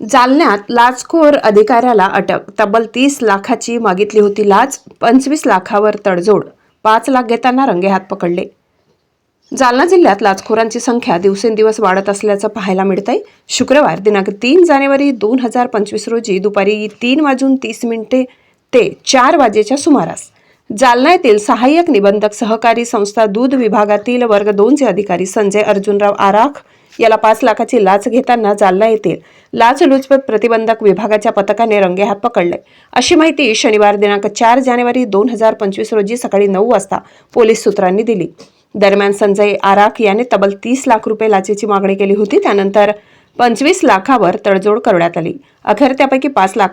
जालन्यात लाचखोर अधिकाऱ्याला अटक तब्बल तीस लाखाची मागितली होती लाच पंचवीस लाखावर तडजोड पाच लाख घेताना रंगेहात पकडले. जालना जिल्ह्यात लाचखोरांची संख्या दिवसेंदिवस वाढत असल्याचं पाहायला मिळतंय. शुक्रवार दिनांक तीन जानेवारी दोन हजार पंचवीस रोजी दुपारी तीन वाजून तीस मिनिटे ते चार वाजेच्या सुमारास जालना येथील सहाय्यक निबंधक सहकारी संस्था दूध विभागातील वर्ग दोनचे अधिकारी संजय अर्जुनराव आराख याला पाच लाखाची लाच घेताना जालना येथील लाचलुचपत प्रतिबंधक विभागाच्या पथकाने रंगेहात पकडले. अशी माहिती शनिवार दिनांक चार जानेवारी दोन हजार पंचवीस रोजी सकाळी नऊ वाजता पोलीस सूत्रांनी दिली. दरम्यान संजय आराख याने तब्बल तीस लाख रुपये लाचेची मागणी केली होती. त्यानंतर पंचवीस लाखावर तडजोड करण्यात आली. अखेर त्यापैकी पाच लाख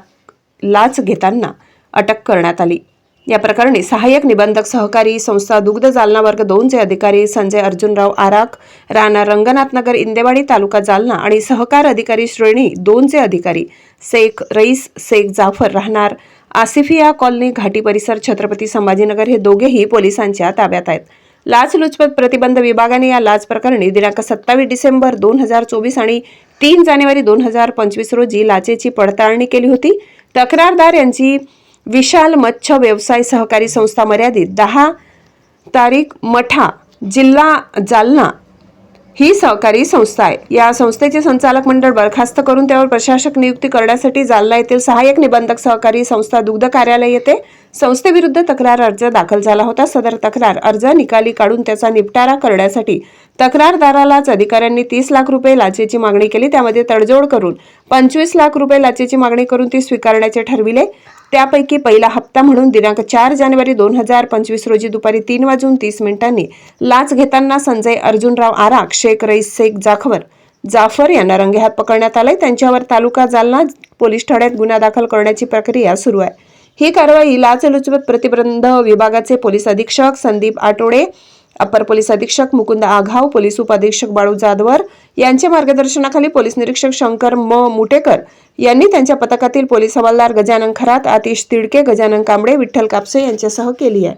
लाच घेताना अटक करण्यात आली. या प्रकरणी सहाय्यक निबंधक सहकारी संस्था दुग्ध जालना वर्ग दोनचे अधिकारी संजय अर्जुनराव आराख राणा रंगनाथनगर इंदेवाडी तालुका जालना आणि सहकार अधिकारी श्रेणी दोनचे अधिकारी शेख रईस शेख जाफर राहणार. आसिफिया कॉलनी घाटी परिसर छत्रपती संभाजीनगर हे दोघेही पोलिसांच्या ताब्यात आहेत. लाचलुचपत प्रतिबंध विभागाने या लाच प्रकरणी दिनांक सत्तावीस डिसेंबर दोन हजार चोवीस आणि तीन जानेवारी दोन हजार पंचवीस रोजी लाचेची पडताळणी केली होती. तक्रारदार यांची विशाल मत्स्य व्यवसाय सहकारी संस्था मर्यादित दहा तारीख मठा जिल्हा जालना ही सहकारी संस्था आहे. या संस्थेचे संचालक मंडळ बरखास्त करून त्यावर प्रशासक नियुक्ती करण्यासाठी जालना येथील सहाय्यक निबंधक सहकारी संस्था दुग्ध कार्यालय येथे संस्थेविरुद्ध तक्रार अर्ज दाखल झाला होता. सदर तक्रार अर्ज निकाली काढून त्याचा निपटारा करण्यासाठी तक्रारदारालाच अधिकाऱ्यांनी तीस लाख रुपये लाचेची मागणी केली. त्यामध्ये तडजोड करून पंचवीस लाख रुपये लाचेची मागणी करून ती स्वीकारण्याचे ठरविले. त्यापैकी पहिला हप्ता म्हणून दिनांक चार जानेवारी दोन हजार पंचवीस रोजी दुपारी तीन वाजून तीस मिनिटांनी लाच घेताना संजय अर्जुनराव आराख शेख रईस शेख जाखवर जाफर यांना रंगेहात पकडण्यात आले त्यांच्यावर तालुका जालना पोलीस ठाण्यात गुन्हा दाखल करण्याची प्रक्रिया सुरू आहे. ही कारवाई लाचलुचपत प्रतिबंध विभागाचे पोलीस अधीक्षक संदीप आटोडे अपर पोलीस अधीक्षक मुकुंद आघाव पोलीस उपअधीक्षक बाळू जाधवर यांच्या मार्गदर्शनाखाली पोलीस निरीक्षक शंकर म. मुटेकर यांनी त्यांच्या पथकातील पोलीस हवालदार गजानन खरात आतिश तिडके गजानन कांबळे विठ्ठल कापसे यांच्यासह केली आहे.